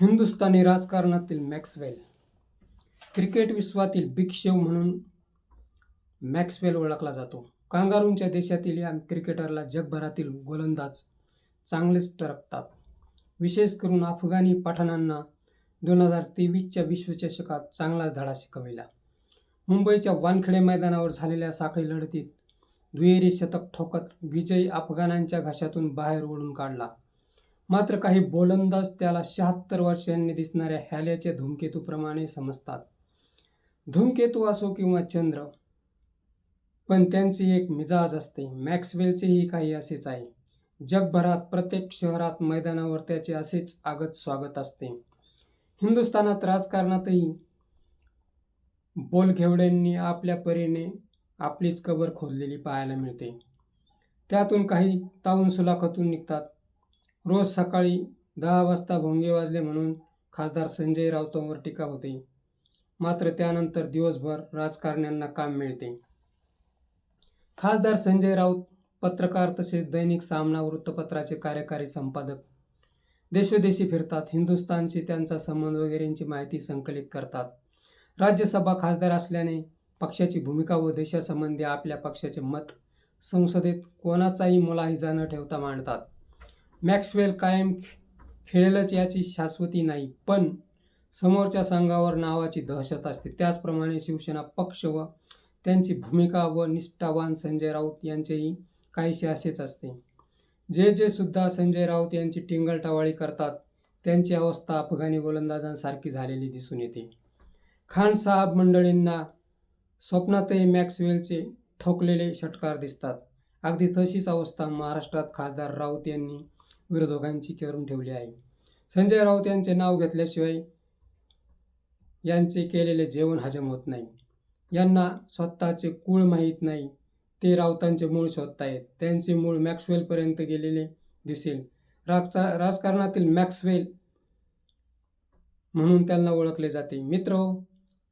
हिंदुस्थानी राजकारणातील Maxwell. Cricket विश्वातील big show म्हणून मॅक्सवेल ओळखला जातो. कांगारूंच्या देशातील या क्रिकेटरला जगभरातील गोलंदाज चांगलेच टरकतात. विशेष करून अफगाणी पठाणांना दोन हजार तेवीसच्या विश्वचषकात चांगला धडा शिकविला. मुंबईच्या वानखेडे मैदानावर झालेल्या साखळी लढतीत दुहेरी शतक ठोकत विजयी अफगाणांच्या घशातून बाहेर ओढून काढला. मात्र काही बोलंदाज त्याला शहात्तर वर्षांनी दिसणाऱ्या हॅल्याच्या धूमकेतूप्रमाणे समजतात. धूमकेतू असो किंवा चंद्र पण त्यांची एक मिजाज असते. मॅक्सवेलचेही काही असेच आहे. जगभरात प्रत्येक शहरात मैदानावर त्याचे असेच आगत स्वागत असते. हिंदुस्थानात राजकारणातही बोलघेवड्यांनी आपल्या परीने आपलीच कबर खोदलेली पाहायला मिळते. त्यातून काही ताऊन सुलाखातून निघतात. रोज सकाळी दहा वाजता भोंगे वाजले म्हणून खासदार संजय राऊतांवर टीका होते. मात्र त्यानंतर दिवसभर राजकारण्यांना काम मिळते. खासदार संजय राऊत पत्रकार तसेच दैनिक सामना वृत्तपत्राचे कार्यकारी संपादक. देशोदेशी फिरतात हिंदुस्थानशी त्यांचा संबंध वगैरेंची माहिती संकलित करतात. राज्यसभा खासदार असल्याने पक्षाची भूमिका व देशासंबंधी आपल्या पक्षाचे मत संसदेत कोणाचाही मुलाहिजा न ठेवता मांडतात. मॅक्सवेल कायम खेळेलच याची शाश्वती नाही पण समोरच्या संघावर नावाची दहशत असते. त्याचप्रमाणे शिवसेना पक्ष व त्यांची भूमिका व निष्ठावान संजय राऊत यांचेही काहीसे असेच असते. जे जे सुद्धा संजय राऊत यांची टिंगलटावाळी करतात त्यांची अवस्था अफगाणी गोलंदाजांसारखी झालेली दिसून येते. खान साहब मंडळींना स्वप्नातही मॅक्सवेलचे ठोकलेले षटकार दिसतात. अगदी तशीच अवस्था महाराष्ट्रात खासदार राऊत यांनी विरोधकांची करून ठेवली आहे. संजय राऊत यांचे नाव घेतल्याशिवाय यांचे केलेले जेवण हजम होत नाही. यांना स्वतःचे कुळ माहीत नाही. ते राऊतांचे मूळ शोधतायत त्यांचे मूळ मॅक्सवेलपर्यंत गेलेले दिसेल. राजचा राजकारणातील मॅक्सवेल म्हणून त्यांना ओळखले जाते. मित्र हो,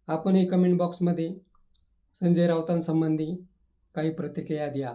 आपणही कमेंट बॉक्समध्ये संजय राऊतांसंबंधी काही प्रतिक्रिया द्या.